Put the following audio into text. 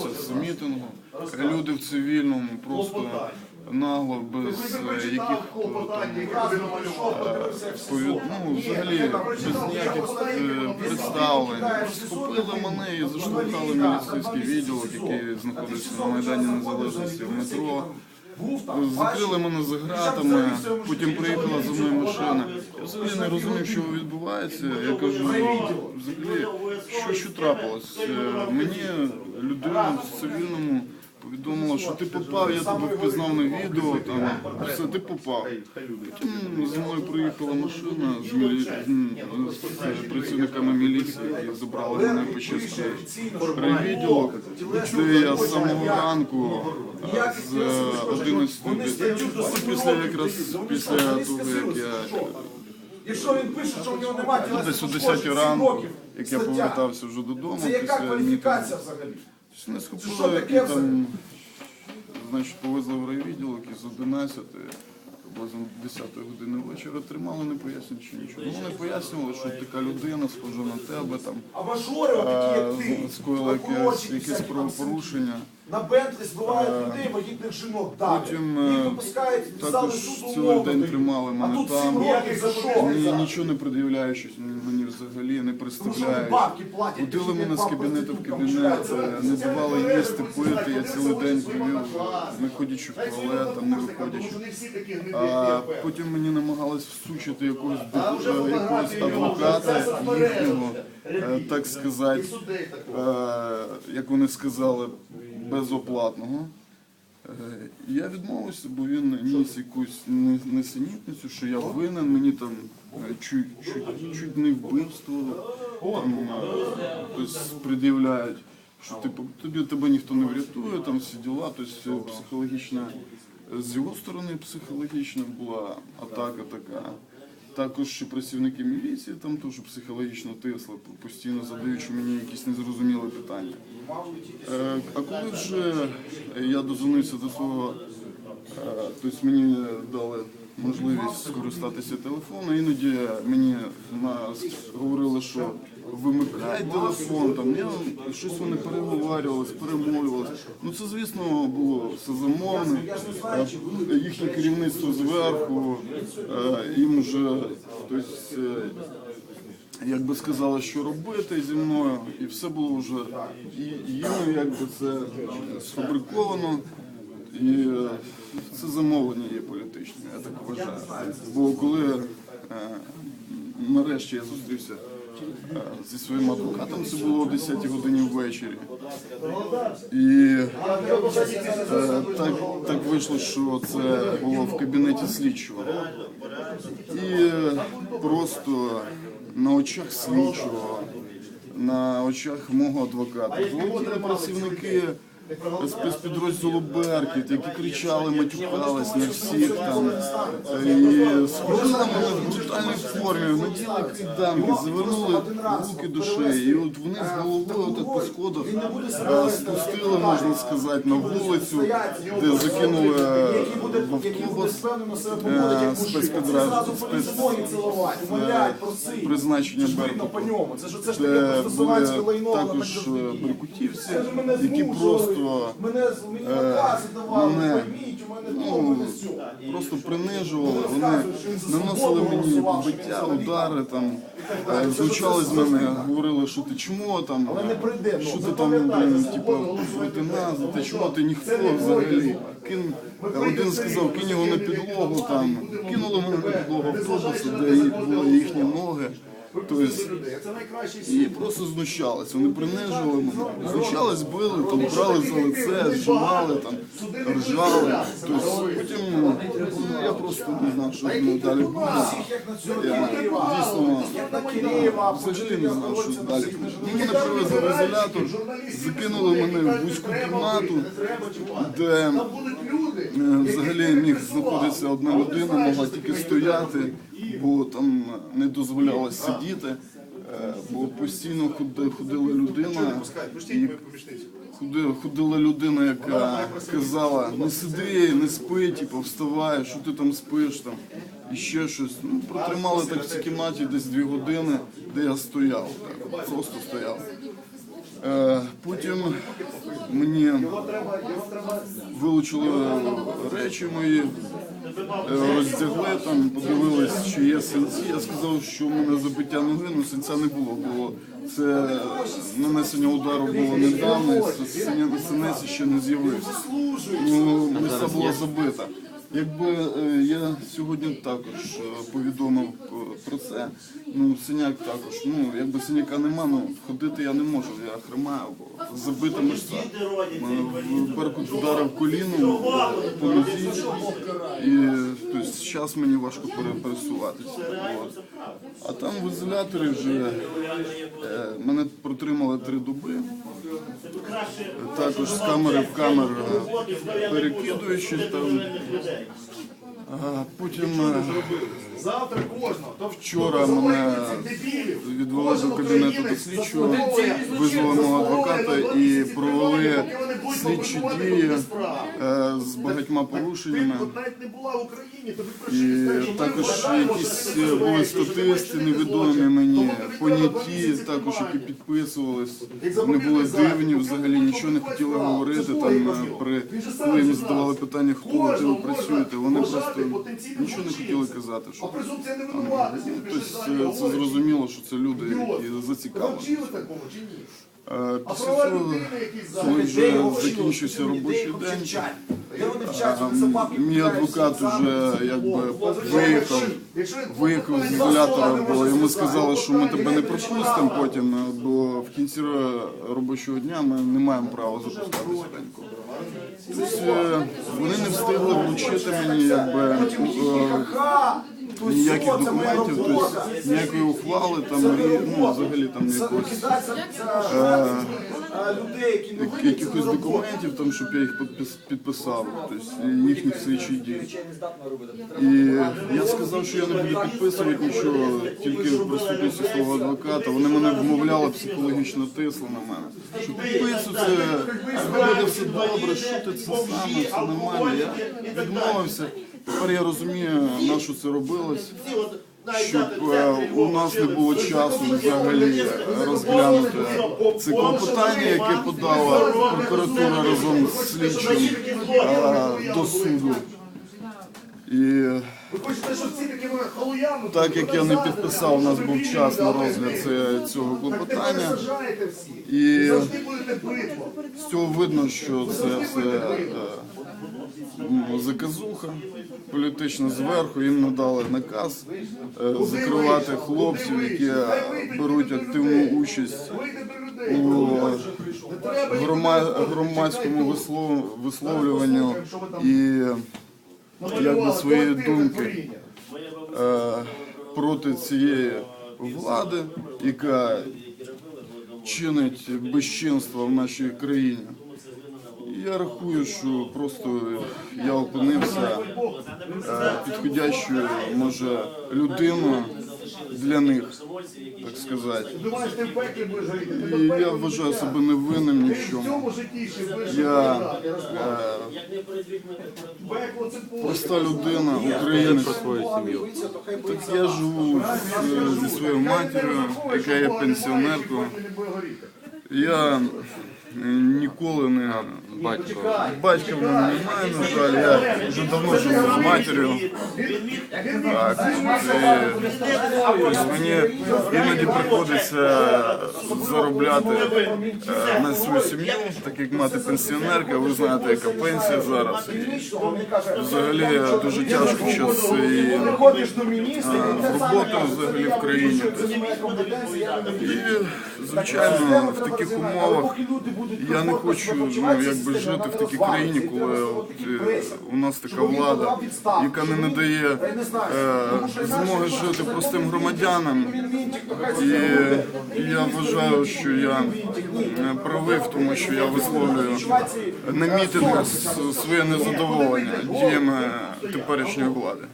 участься з мітингу. Люди в цивільному просто нагло, без е, яких ну, взагалі без ніяких е, представлень. Схопили мене і заштовхали міліцейський відділок, який знаходиться на Майдані Незалежності в метро. Закрили мене за гратами, потім приїхала за мною машина. Я взагалі не розумів, що відбувається. Я кажу, взагалі, що, що трапилось? Е, Мені людина в цивільному повідомила, що ти попав, я тебе впізнав на відео, там, все, ти попав. Потім зі мною приїхала машина з, мілі... з працівниками міліції, які забрали мене по чеський райвідділок, де я з самого ранку з 11 після якраз після того, як я Якщо він пише, що в нього немає десь о 10 ранку, як я повертався вже додому Це яка після мітингу. кваліфікація взагалі? Не Що схопили, які там, значить, повезли в райвідділок із 11, приблизно 10 години вечора, тримали, не пояснюючи нічого. Ну, вони пояснювали, що така людина схожа на тебе, там, А мажори, такі як е, скоїла якесь, правопорушення. На Бентлі збивають людей, вагітних жінок, далі. Потім, е, Їх випускають в зали Також суду цілий умовно день дають. тримали А мене тут там. 7 років за що? Ні, нічого не пред'являючи мені взагалі, не Тому що вони представляють. бабки платять. Водили мене з кабінету в кабінет, е, не давали їсти, пити. Я цілий день провів, не ходячи в туалет, там не виходячи. А потім мені намагались всучити якогось, до- якогось адвоката їхнього, е, так сказати, е, як вони сказали, безоплатного. Е, Я відмовився, бо він ніс якусь несенітницю, що я винен, мені там е, чуть, чуть, чуть не вбивство там, е, пред'являють, що типу, тобі тебе ніхто не врятує, там всі діла, тобто психологічна, з його сторони психологічна була атака така. Також працівники міліції там теж психологічно тисли, постійно задаючи мені якісь незрозумілі питання. Е, А коли вже я дозвонився до свого, е, тобто мені дали можливість скористатися телефоном, іноді мені на- говорили, що вимикай телефон, там я, щось вони переговарювалися, перемовлювалися. Ну це, звісно, було все замовне. Їхнє керівництво зверху, е, їм вже тобто, е, як би сказали, що робити зі мною, і все було вже і їм якби це сфабриковано, і е, це замовлення є політичне, я так вважаю. Бо коли е, нарешті я зустрівся е, зі своїм адвокатом, це було о 10 годині ввечері. І так, так вийшло, що це було в кабінеті слідчого. І просто на очах слідчого, на очах мого адвоката, залетіли працівники спецпідрозділу Беркіт, які кричали, матюкались на всіх там. І схопили мене в брутальній формі, наділи кайданки, завернули руки до шиї. І от вони з головою отак по сходах е, спустили, можна сказати, на вулицю, де закинули е, в автобус е, спецпідрозділ, умоляють, просить. призначення Беркуту. Це ж це ж таке Де просто були лайно. також так е, беркутівці, які змушували, просто мене, мені накази давали, мене, пойміть, у мене то, у мене сьо. просто принижували, вони наносили мені побиття, удари, там, е, звучали з мене, говорили, що ти чмо там, Але не прийде, ну, що ти там, блін, типу, лейтенант, ти чмо, ти ніхто взагалі. Кин, один сказав, кинь його на підлогу, там, кинули мене на підлогу автобусу, де були їхні ноги. Це найкращий і просто знущались, вони принижували мене. Знущались, били, там брали за лице, зжимали, там, ржали. Тобто, потім ну, я просто не знав, що з далі буде. Я дійсно взагалі не знав, що далі. Ну, Мене привезли в ізолятор, закинули мене в вузьку кімнату, де е, взагалі міг знаходитися одна людина, могла тільки стояти, бо там не дозволялось сидіти. Е, Бо постійно ходила людина, і ходила людина, яка казала, не сиди, не спи, типу, вставай, що ти там спиш там. І ще щось. Ну, протримали так в цій кімнаті десь дві години, де я стояв, так, просто стояв. Е, Потім мені вилучили речі мої, роздягли там, подивились, чи є синці. Я сказав, що у мене забиття ноги, ну сенця не було, бо це нанесення удару було недавно, синець ще не з'явився. Ну, місця була забита. Якби е, я сьогодні також е, повідомив е, про це, ну синяк також. Ну якби синяка нема, ну ходити я не можу, я хримаю, бо забита мишця. Беркут вдарив коліном по нозі, і тобто, зараз мені важко пересуватися. А там в ізоляторі вже мене протримали три доби. Також з камери в камеру перекидуючись перекидуючи там. А потім е, Завтра кожного. То вчора мене відвели до кабінету до слідчого, визвали мого адвоката і провели слідчі дії е, з багатьма порушеннями. От навіть не була в Україні, тобі І також якісь е, були статисти невідомі мені, поняті, також які підписувались. Вони були дивні, взагалі нічого не хотіли говорити. Там е, при коли їм задавали питання, хто ви, де ви працюєте, вони просто нічого не хотіли казати. А Що презумпція не винуватості. тобі тобто е, це зрозуміло, що це люди, які зацікавлені. вчили такому чи ні? Е, Після цього, коли вже закінчився робочий день. Мій адвокат уже якби виїхав, виїхав з ізолятора, бо йому сказали, що ми тебе не пропустимо потім, бо в кінці робочого дня ми не маємо права запускати спинку. Тобто, е, вони не встигли вручити мені якби е, ніяких документів, тобто ніякої ухвали, там рі- ну, взагалі там якогось людей, які не як- якихось документів, там, щоб я їх підпис- підписав, тобто їхні слідчі дії. І я сказав, що я не буду підписувати нічого, тільки в присутності свого адвоката. Вони мене вмовляли, психологічно тисли на мене. Що підписуй це, буде все добре, що ти це саме, це нормально. Я відмовився. Тепер я розумію, на що це робилось. Щоб е, у нас не було часу взагалі розглянути це клопотання, яке подала прокуратура разом з слідчим е, до суду. І так як я не підписав, у нас був час на розгляд цього клопотання. І з цього видно, що це все заказуха політична зверху. Їм надали наказ е, закривати хлопців, які беруть активну участь у грома- громадському вислов- висловлюванню і якби своєї думки е, проти цієї влади, яка чинить безчинство в нашій країні. Я рахую, що просто я опинився е, підходящою, може, людиною для них, так сказати. І я вважаю себе невинним ні в чому. Я е, проста людина, українець. Так я живу зі своєю матір'ю, яка є пенсіонеркою. Я ніколи не батько. Батька в мене немає, на жаль, я вже давно живу з матір'ю. Так, і, тобто мені іноді приходиться заробляти е, на свою сім'ю, так як мати пенсіонерка, ви знаєте, яка пенсія зараз. І взагалі дуже тяжко зараз і е, робота взагалі в країні. І, звичайно, в таких умовах я не хочу ну, якби жити в такій країні, коли от, е, у нас така влада, яка не надає е, змоги жити простим громадянам. І я вважаю, що я е, правий тому, що я висловлюю на мітингах с- своє незадоволення діями теперішньої влади.